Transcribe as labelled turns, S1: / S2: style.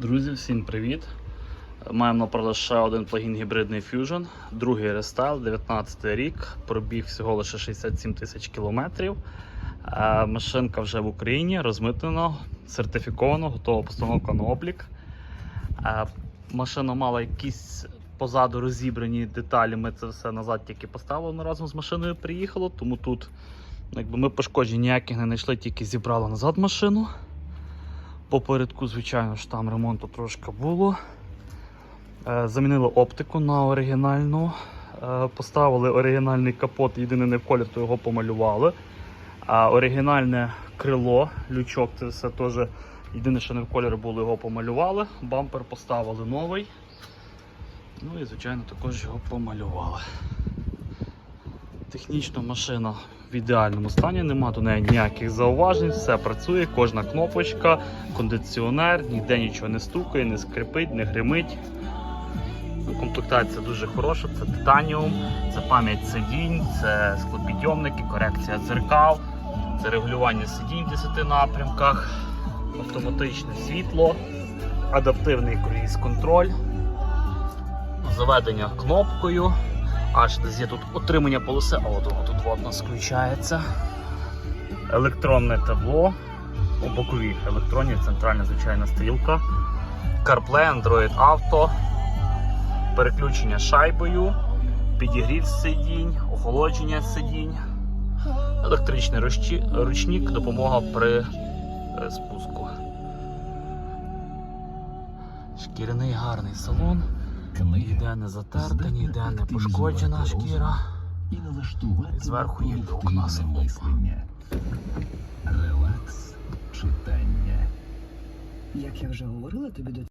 S1: Друзі, всім привіт! Маємо на продаж ще один плагін гібридний Fusion, другий рестайл, 19 рік, пробіг всього лише 67 тисяч кілометрів. Е, Машинка вже в Україні, розмитнена, сертифікована, готова постановка на облік. Е, Машина мала якісь позаду розібрані деталі. Ми це все назад тільки поставили разом з машиною приїхало, тому тут якби, ми пошкоджень ніяких не знайшли, тільки зібрали назад машину. Попередку, звичайно ж, там ремонту трошки було. Е, Замінили оптику на оригінальну. Е, Поставили оригінальний капот, єдине не в колір, то його помалювали. А оригінальне крило, лючок, це все теж єдине, що не в колір було, його помалювали. Бампер поставили новий. Ну і, звичайно, також його помалювали. Технічно машина в ідеальному стані, нема до неї ніяких зауважень, все працює, кожна кнопочка, кондиціонер, ніде нічого не стукає, не скрипить, не гримить. Ну, Комплектація дуже хороша, це титаніум, це пам'ять сидінь, це склопідйомники, корекція дзеркал, це регулювання сидінь в 10 напрямках, автоматичне світло, адаптивний круїз-контроль, заведення кнопкою. Аж десь є тут отримання полоси, а от воно тут у нас включається. Електронне табло. У боковій електронні, центральна звичайна стрілка. CarPlay, Android Auto, переключення шайбою, підігрів сидінь, охолодження сидінь, електричний ручник, допомога при е, спуску. Шкіряний гарний салон. Ніде не затерта, ніде не пошкоджена шкіра.
S2: і налаштувати
S1: зверху є у
S2: мислення. Релакс читання.
S3: Як я вже говорила тобі до